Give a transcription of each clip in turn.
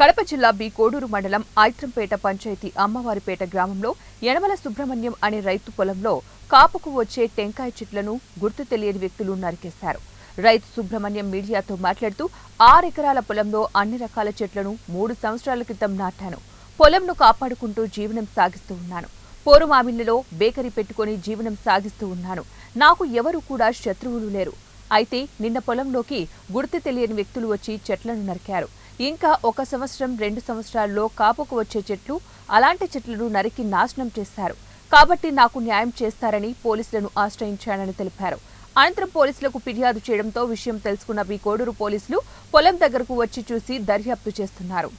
కడప జిల్లా బి కోడూరు మండలం ఐత్రంపేట పంచాయతీ అమ్మవారిపేట గ్రామంలో యనమల సుబ్రహ్మణ్యం అనే రైతు పొలంలో కాపుకు వచ్చే టెంకాయ చెట్లను గుర్తు తెలియని వ్యక్తులు నరికేశారు. రైతు సుబ్రహ్మణ్యం మీడియాతో మాట్లాడుతూ ఆరెకరాల పొలంలో అన్ని రకాల చెట్లను మూడు సంవత్సరాల క్రితం నాటాను. పొలంను కాపాడుకుంటూ జీవనం సాగిస్తూ ఉన్నాను. పోరుమామిళ్ళలో బేకరీ పెట్టుకుని జీవనం సాగిస్తూ ఉన్నాను. నాకు ఎవరు కూడా శత్రువులు లేరు. అయితే నిన్న పొలంలోకి గుర్తు తెలియని వ్యక్తులు వచ్చి చెట్లను నరికారు. ఇంకా ఒక సంవత్సరం రెండు సంవత్సరాల్లో కాపుకు వచ్చే చెట్లు అలాంటి చెట్లను నరికి నాశనం చేశారు కాబట్టి నాకు న్యాయం చేస్తారని పోలీసులను ఆశ్రయించానని తెలిపారు. అనంతరం పోలీసులకు ఫిర్యాదు చేయడంతో విషయం తెలుసుకున్న బి కోడూరు పోలీసులు పొలం దగ్గరకు వచ్చి చూసి దర్యాప్తు చేస్తున్నారు.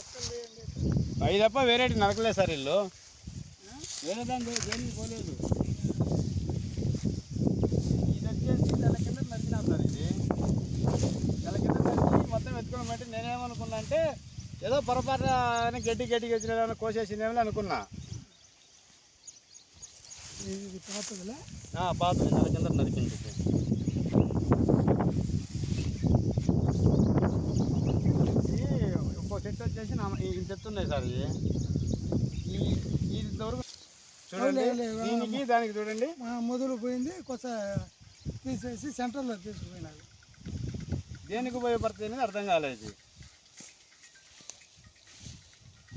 ఒక్కళ్ళే ఏం లేదు. అవి తప్ప వేరేటి నరకలేదు సార్ వీళ్ళు. వేరే దాని దగ్గర దేనికి పోలేదు. ఇది వచ్చేసి నెల కింద నరికినాం సార్ ఇది. నెల కింద నరికి మొత్తం ఎత్తుకొని బట్టి నేనేమనుకున్నా అంటే ఏదో పొరపాటున గడ్డి గడ్డి వచ్చిన కోసేసిందేమో అనుకున్నా. ఇది ఇది పాతదిలే ఆ, పాత నెల కింద నరికింది ఇది. ఇది ఒక్కో చెట్టు వచ్చేసి ఇంత సార్ ఇది ఈ ఈ ఇంతవరకు చూడండి దీనికి దానికి చూడండి. మా మొదలు పోయింది కొత్త తీసేసి సెంటర్లో తీసుకుపోయినారు. దేనికి ఉపయోగపడుతుంది అనేది అర్థం కాలేదు.